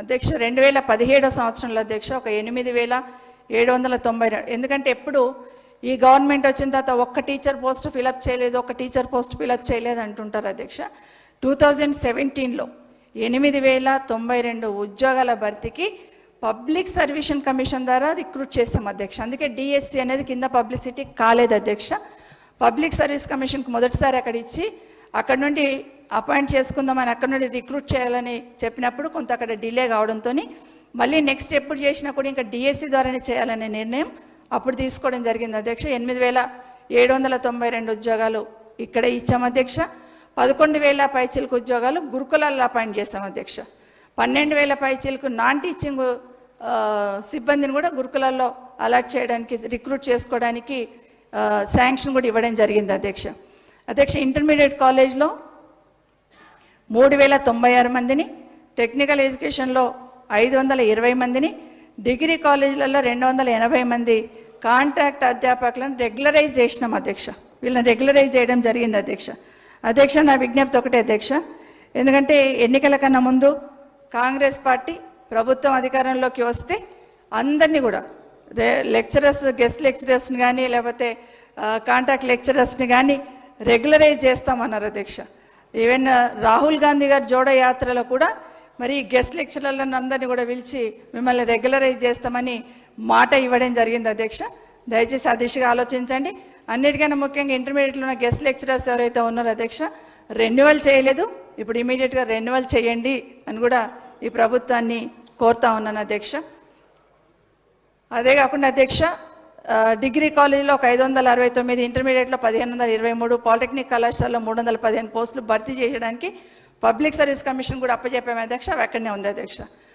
అధ్యక్ష రెండు వేల పదిహేడో సంవత్సరంలో అధ్యక్ష ఒక ఎనిమిది వేల ఏడు వందల తొంభై ఎందుకంటే ఎప్పుడు ఈ గవర్నమెంట్ వచ్చిన తర్వాత ఒక్క టీచర్ పోస్ట్ ఫిలప్ చేయలేదు ఒక టీచర్ పోస్ట్ ఫిలప్ చేయలేదు అంటుంటారు అధ్యక్ష. టూ థౌజండ్ సెవెంటీన్లో ఎనిమిది వేల తొంభై రెండు ఉద్యోగాల భర్తీకి పబ్లిక్ సర్వీషన్ కమిషన్ ద్వారా రిక్రూట్ చేస్తాం అధ్యక్ష. అందుకే డిఎస్సి అనేది కింద పబ్లిసిటీ కాలేదు అధ్యక్ష. పబ్లిక్ సర్వీస్ కమిషన్కి మొదటిసారి అక్కడ ఇచ్చి అక్కడ నుండి అపాయింట్ చేసుకుందామని అక్కడ నుండి రిక్రూట్ చేయాలని చెప్పినప్పుడు కొంత అక్కడ డిలే కావడంతో మళ్ళీ నెక్స్ట్ ఎప్పుడు చేసినా కూడా ఇంకా డిఎస్సి ద్వారానే చేయాలనే నిర్ణయం అప్పుడు తీసుకోవడం జరిగింది. అధ్యక్ష ఎనిమిది వేల ఏడు వందల తొంభై రెండు ఉద్యోగాలు ఇక్కడే ఇచ్చాం అధ్యక్ష. పదకొండు వేల పైచీలకు ఉద్యోగాలు గురుకులాల్లో అపాయింట్ చేస్తాం అధ్యక్ష. పన్నెండు వేల పైచీలకు నాన్ టీచింగ్ సిబ్బందిని కూడా గురుకులాల్లో అలాట్ చేయడానికి రిక్రూట్ చేసుకోవడానికి శాంక్షన్ కూడా ఇవ్వడం జరిగింది అధ్యక్ష. అధ్యక్ష ఇంటర్మీడియట్ కాలేజ్లో మూడు వేల తొంభై ఆరు మందిని టెక్నికల్ ఎడ్యుకేషన్లో ఐదు వందల ఇరవై మందిని డిగ్రీ కాలేజీలలో రెండు వందల ఎనభై మంది కాంట్రాక్ట్ అధ్యాపకులను రెగ్యులరైజ్ చేసినాం అధ్యక్ష. వీళ్ళని రెగ్యులరైజ్ చేయడం జరిగింది అధ్యక్ష. అధ్యక్ష నా విజ్ఞప్తి ఒకటే అధ్యక్ష. ఎందుకంటే ఎన్నికల కన్నా ముందు కాంగ్రెస్ పార్టీ ప్రభుత్వం అధికారంలోకి వస్తే అందరినీ కూడా లెక్చరర్స్ గెస్ట్ లెక్చరర్స్ని కానీ లేకపోతే కాంట్రాక్ట్ లెక్చరర్స్ని కానీ రెగ్యులరైజ్ చేస్తామన్నారు అధ్యక్ష. ఈవెన్ రాహుల్ గాంధీ గారి జోడ యాత్రలో కూడా మరి గెస్ట్ లెక్చరర్లను అందరినీ కూడా పిలిచి మిమ్మల్ని రెగ్యులరైజ్ చేస్తామని మాట ఇవ్వడం జరిగింది అధ్యక్ష. దయచేసి ఆ దిశగా ఆలోచించండి. అన్నిటికన్నా ముఖ్యంగా ఇంటర్మీడియట్లో ఉన్న గెస్ట్ లెక్చరర్స్ ఎవరైతే ఉన్నారో అధ్యక్ష రెన్యువల్ చేయలేదు. ఇప్పుడు ఇమీడియట్గా రెన్యువల్ చేయండి అని కూడా ఈ ప్రభుత్వాన్ని కోరుతా ఉన్నాను అధ్యక్ష. అదే కాకుండా అధ్యక్ష డిగ్రీ కాలేజీలో ఒక ఐదు వందల అరవై తొమ్మిది ఇంటర్మీడియట్లో పదిహేను వందల ఇరవై మూడు పాలిటెక్నిక్ కళాశాలలో మూడు వందల పదిహేను పోస్టులు భర్తీ చేయడానికి పబ్లిక్ సర్వీస్ కమిషన్ కూడా అప్పచెప్పాము. అధ్యక్ష అవి అక్కడనే ఉంది అధ్యక్ష.